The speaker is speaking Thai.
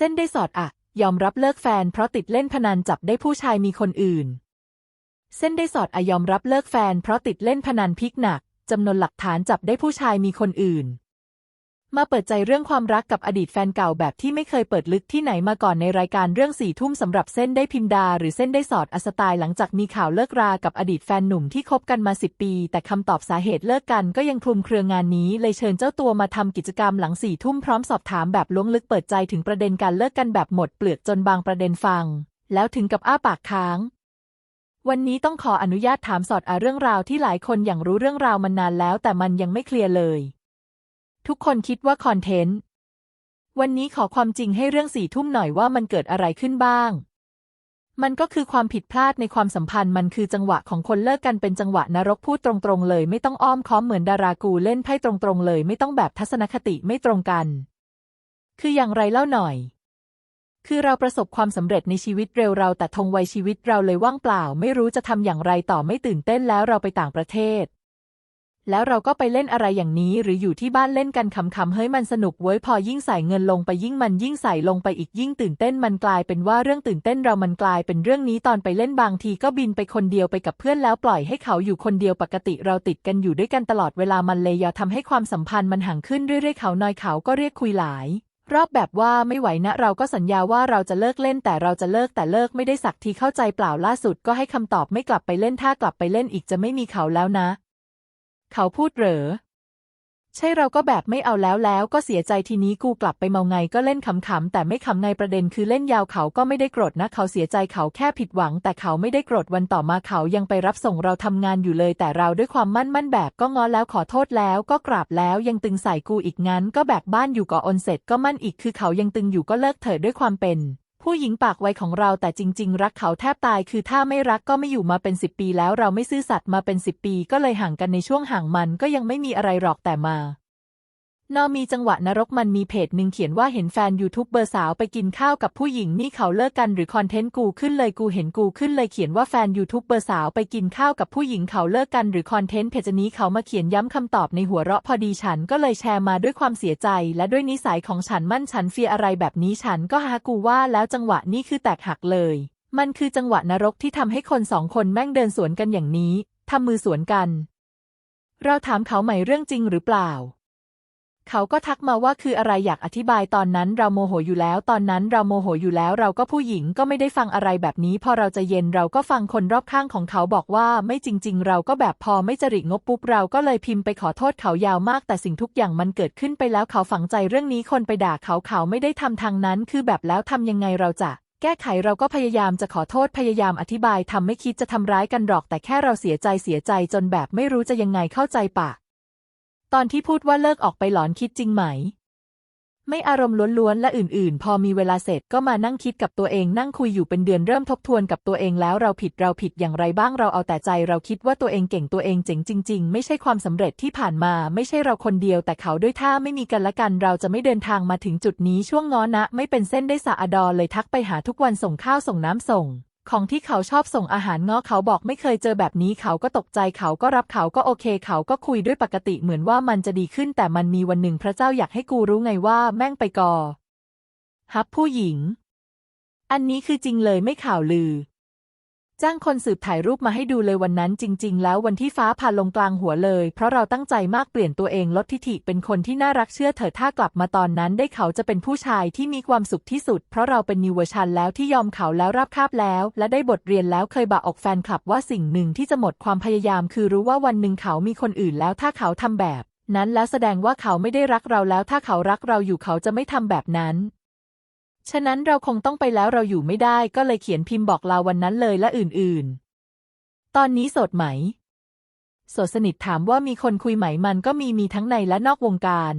เส้นได้สอดอะ ยอมรับเลิกแฟนเพราะติดเล่นพนันจับได้ผู้ชายมีคนอื่น เส้นได้สอดอะยอมรับเลิกแฟนเพราะติดเล่นพนันพิกหนักจำนวนหลักฐานจับได้ผู้ชายมีคนอื่น มาเปิดใจเรื่องความรักกับอดีตแฟนเก่าแบบที่ไม่เคยเปิดลึกที่ไหนมาก่อนในรายการเรื่องสี่ทุ่มสำหรับเส้นได้พิมดา หรือเส้นได้สอดอสไตล์หลังจากมีข่าวเลิกรากับอดีตแฟนหนุ่มที่คบกันมาสิบปี แต่คำตอบสาเหตุเลิกกันก็ยังคลุมเครืองานนี้ เลยเชิญเจ้าตัวมาทำกิจกรรมหลังสี่ทุ่มพร้อมสอบถามแบบล้วงลึกเปิดใจถึงประเด็นการเลิกกันแบบหมดเปลือกจนบางประเด็นฟัง แล้วถึงกับอ้าปากค้างวันนี้ต้องขออนุญาตถามสอดอาเรื่องราวที่หลายคนอย่างรู้เรื่องราวมันนานแล้ว แต่มันยังไม่เคลียร์เลย ทุกคนคิดว่าคอนเทนต์ วันนี้ขอความจริงให้เรื่องสี่ทุ่มหน่อยว่ามันเกิดอะไรขึ้นบ้าง มันก็คือความผิดพลาดในความสัมพันธ์มันคือจังหวะของคนเลิกกันเป็นจังหวะนรกพูดตรงๆเลย ไม่ต้องอ้อมค้อมเหมือนดารากูเล่นไพ่ตรงๆเลย ไม่ต้องแบบทัศนคติไม่ตรงกัน คืออย่างไรเล่าหน่อยคือเราประสบความสำเร็จในชีวิตเร็วเราแต่ทงไวชีวิตเราเลยว่างเปล่า ไม่รู้จะทำอย่างไรต่อไม่ตื่นเต้นแล้วเราไปต่างประเทศ แล้วเราก็ไปเล่นอะไรอย่างนี้ หรืออยู่ที่บ้านเล่นกันขำๆเฮ้ยมันสนุกเว้ยพอยิ่งใส่เงินลงไปยิ่งมันยิ่งใส่ลงไปอีกยิ่งตื่นเต้นมันกลายเป็นว่าเรื่องตื่นเต้นเรามันกลายเป็นเรื่องนี้ตอนไปเล่นบางทีก็บินไปคนเดียวไปกับเพื่อนแล้วปล่อยให้เขาอยู่คนเดียวปกติเราติดกันอยู่ด้วยกันตลอดเวลามันเลยยอทำให้ความสัมพันธ์มันห่างขึ้นเรื่อยๆเขาน้อยเขาก็เรียกคุยหลายรอบแบบว่าไม่ไหวนะเราก็สัญญาว่าเราจะเลิกเล่นแต่เราจะเลิกแต่เลิกไม่ได้สักทีเข้าใจเปล่าล่าสุดก็ให้คำตอบไม่กลับไปเล่นถ้ากลับไปเล่นอีกจะไม่มีเขาแล้วนะ เขาพูดเหรอ ใช่เราก็แบบไม่เอาแล้วแล้วก็เสียใจทีนี้กูกลับไปเมาไงก็เล่นขำๆแต่ไม่ขำไงประเด็นคือเล่นยาวเขาก็ไม่ได้โกรธนะเขาเสียใจเขาแค่ผิดหวัง แต่เขาไม่ได้โกรธวันต่อมาเขายังไปรับส่งเราทำงานอยู่เลย แต่เราด้วยความมั่นมั่นแบบก็ง้อแล้วขอโทษแล้วก็กราบแล้วยังตึงใส่กูอีกงั้น ก็แบกบ้านอยู่ก่ออนเสร็จก็มั่นอีกคือเขายังตึงอยู่ก็เลิกเถิดด้วยความเป็น ผู้หญิงปากไวของเราแต่จริง ๆ รักเขาแทบตายคือถ้าไม่รักก็ไม่อยู่มาเป็นสิบปีแล้วเราไม่ซื่อสัตย์มาเป็นสิบปีก็เลยห่างกันในช่วงห่างมันก็ยังไม่มีอะไรหรอกแต่มา นอมีจังหวะนรกมันมีเพจหนึ่งเขียนว่าเห็นแฟนยูทูบเบอร์สาวไปกินข้าวกับผู้หญิงนี่เขาเลิกกันหรือคอนเทนต์กูขึ้นเลยกูเห็นกูขึ้นเลยเขียนว่าแฟนยูทูบเบอร์สาวไปกินข้าวกับผู้หญิงเขาเลิกกันหรือคอนเทนต์เพจนี้เขามาเขียนย้ำคำตอบในหัวเราะพอดีฉันก็เลยแชร์มาด้วยความเสียใจ และด้วยนิสัยของฉันมั่นฉันเฟียอะไรแบบนี้ฉันก็หากูว่าแล้วจังหวะนี้คือแตกหักเลย มันคือจังหวะนรกที่ทำให้คนสองคนแม่งเดินสวนกันอย่างนี้ทำมือสวนกัน เราถามเขาใหม่เรื่องจริงหรือเปล่า เขาก็ทักมาว่าคืออะไรอยากอธิบายตอนนั้นเราโมโหอยู่แล้ว ตอนนั้นเราโมโหอยู่แล้ว เราก็ผู้หญิงก็ไม่ได้ฟังอะไรแบบนี้ พอเราจะเย็นเราก็ฟังคนรอบข้างของเขาบอกว่าไม่จริง ๆ เราก็แบบพอไม่จริตงบปุ๊บเราก็เลยพิมพ์ไปขอโทษเขายาวมากแต่สิ่งทุกอย่างมันเกิดขึ้นไปแล้วเขาฝังใจเรื่องนี้คนไปด่าเขาเขาไม่ได้ทำทางนั้น คือแบบแล้วทำยังไงเราจะแก้ไขเราก็พยายามจะขอโทษพยายามอธิบายทำไม่คิดจะทำร้ายกันหรอกแต่แค่เราเสียใจเสียใจจนแบบไม่รู้จะยังไงเข้าใจปะ ตอนที่พูดว่าเลิกออกไปหลอนคิดจริงไหม ไม่อารมณ์ล้วนๆ และอื่นๆ พอมีเวลาเสร็จก็มานั่งคิดกับตัวเองนั่งคุยอยู่เป็นเดือนเริ่มทบทวนกับตัวเองแล้วเราผิดเราผิดอย่างไรบ้างเราเอาแต่ใจเราคิดว่าตัวเองเก่งตัวเองเจ๋งจริง ๆ ไม่ใช่ความสำเร็จที่ผ่านมาไม่ใช่เราคนเดียวแต่เขาด้วยถ้าไม่มีกันและกันเราจะไม่เดินทางมาถึงจุดนี้ช่วงง้อนะ ไม่เป็นเส้นได้สะอดอเลยทักไปหาทุกวันส่งข้าวส่งน้ำส่ง ของที่เขาชอบส่งอาหารง้อเขาบอกไม่เคยเจอแบบนี้เขาก็ตกใจเขาก็รับเขาก็โอเค เขาก็คุยด้วยปกติเหมือนว่ามันจะดีขึ้นแต่มันมีวันหนึ่งพระเจ้าอยากให้กูรู้ไงว่าแม่งไปกอฮับผู้หญิง อันนี้คือจริงเลยไม่ข่าวลือ จ้างคนสืบถ่ายรูปมาให้ดูเลยวันนั้นจริง ๆ แล้ววันที่ฟ้าผ่าลงกลางหัวเลย เพราะเราตั้งใจมากเปลี่ยนตัวเองลดทิฐิเป็นคนที่น่ารักเชื่อเถอะถ้ากลับมาตอนนั้นได้เขาจะเป็นผู้ชายที่มีความสุขที่สุด เพราะเราเป็นนิวเวอร์ชันแล้วที่ยอมเขาแล้วรับคาบแล้ว และได้บทเรียนแล้วเคยบอกออกแฟนคลับว่าสิ่งหนึ่งที่จะหมดความพยายาม คือรู้ว่าวันหนึ่งเขามีคนอื่นแล้วถ้าเขาทำแบบ นั้นแล้วแสดงว่าเขาไม่ได้รักเราแล้วถ้าเขารักเราอยู่เขาจะไม่ทำแบบนั้น ฉะนั้นเราคงต้องไปแล้วเราอยู่ไม่ได้ก็เลยเขียนพิมพ์บอกลาวันนั้นเลยและอื่นๆ ตอนนี้โสดไหม โสดสนิทถามว่ามีคนคุยไหมมันก็มีมีทั้งในและนอกวงการ